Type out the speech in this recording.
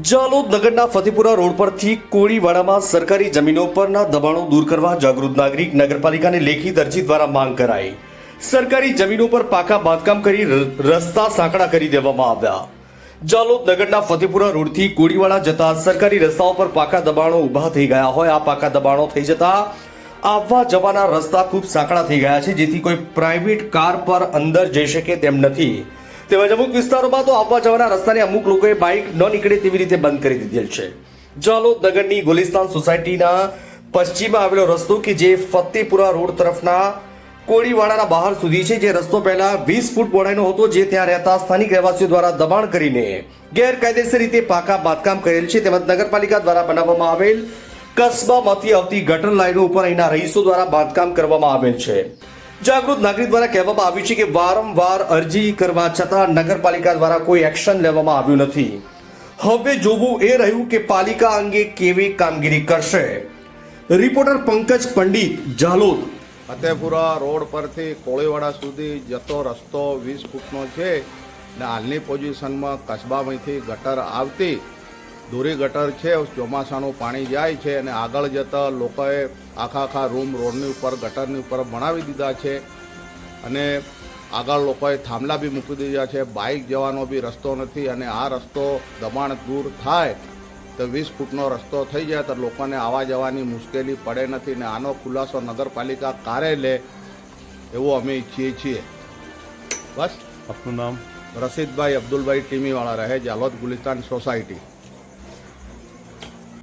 જાલોદ નગરના ફતેપુરા રોડ પરથી કોળીવાડામાં સરકારી જમીનો પરના દબાણો દૂર કરવા જાગૃત નાગરિક નગરપાલિકાને લેખિત અરજી દ્વારા માંગ કરાઈ. સરકારી જમીનો પર પાકા બાંધકામ કરી રસ્તા સાંકડા કરી દેવામાં આવ્યા. જાલોદ નગરના ફતેપુરા રોડથી કોળીવાડા જતા સરકારી રસ્તાઓ પર પાકા દબાણો ઊભા થઈ ગયા હોય. આ પાકા દબાણો થઈ જતા આવવા જવાના રસ્તા ખૂબ સાંકડા થઈ ગયા છે, જેથી કોઈ પ્રાઇવેટ કાર પર અંદર જઈ શકે તેમ નથી. તેમજ અમુક વિસ્તારોમાં તો આવવા જવાના રસ્તાને અમુક લોકોએ બાઇક ન નીકળે તેવી રીતે બંધ કરી દીધેલ છે. જાલોદ નગરની ગુલિસ્તાન સોસાયટીના પશ્ચિમમાં આવેલો રસ્તો કે જે ફતેપુરા રોડ તરફના કોળીવાડાના બહાર સુધી છે, જે રસ્તો પહેલા વીસ ફૂટ પહોળાઈનો હતો, જે ત્યાં રહેતા સ્થાનિક રહેવાસીઓ દ્વારા દબાણ કરીને ગેરકાયદેસર રીતે પાકા બાંધકામ કરેલ છે. તેમજ નગરપાલિકા દ્વારા બનાવવામાં આવેલ કસ્બામાંથી આવતી ગટર લાઈનો ઉપર અહીંના રહીશો દ્વારા બાંધકામ કરવામાં આવેલ છે. જાગૃત નાગરિક દ્વારા કહેવામાં આવ્યું છે કે વારંવાર અરજી કરવા છતાં નગરપાલિકા દ્વારા કોઈ એક્શન લેવામાં આવ્યું નથી. હવે જોવું એ રહ્યું કે પાલિકા અંગે કેવી કામગીરી કરશે. રિપોર્ટર પંકજ પંડિત, જાલોદ. ફતેપુરા રોડ પરથી કોળીવાડા સુધી જતો રસ્તો વીસ ફૂટનો છે ને હાલની પોઝિશનમાં કસ્બામાંથી ગટર આવતી દૂરી ગટર છે ચોમાસાનું પાણી જાય છે અને આગળ જતા લોકોએ આખા આખા રૂમ રોડની ઉપર ગટરની ઉપર બનાવી દીધા છે અને આગળ લોકોએ થાંભલા બી મૂકી દીધા છે બાઇક જવાનો બી રસ્તો નથી અને આ રસ્તો દબાણ દૂર થાય તો વીસ ફૂટનો રસ્તો થઈ જાય તો લોકોને આવવા જવાની મુશ્કેલી પડે નથી ને આનો ખુલાસો નગરપાલિકા કારે લે એવું અમે ઈચ્છીએ છીએ. બસ. આપનું નામ? રશીદભાઈ અબ્દુલભાઈ ટીમીવાળા રહે જાલોદ ગુલિસ્તાન સોસાયટી.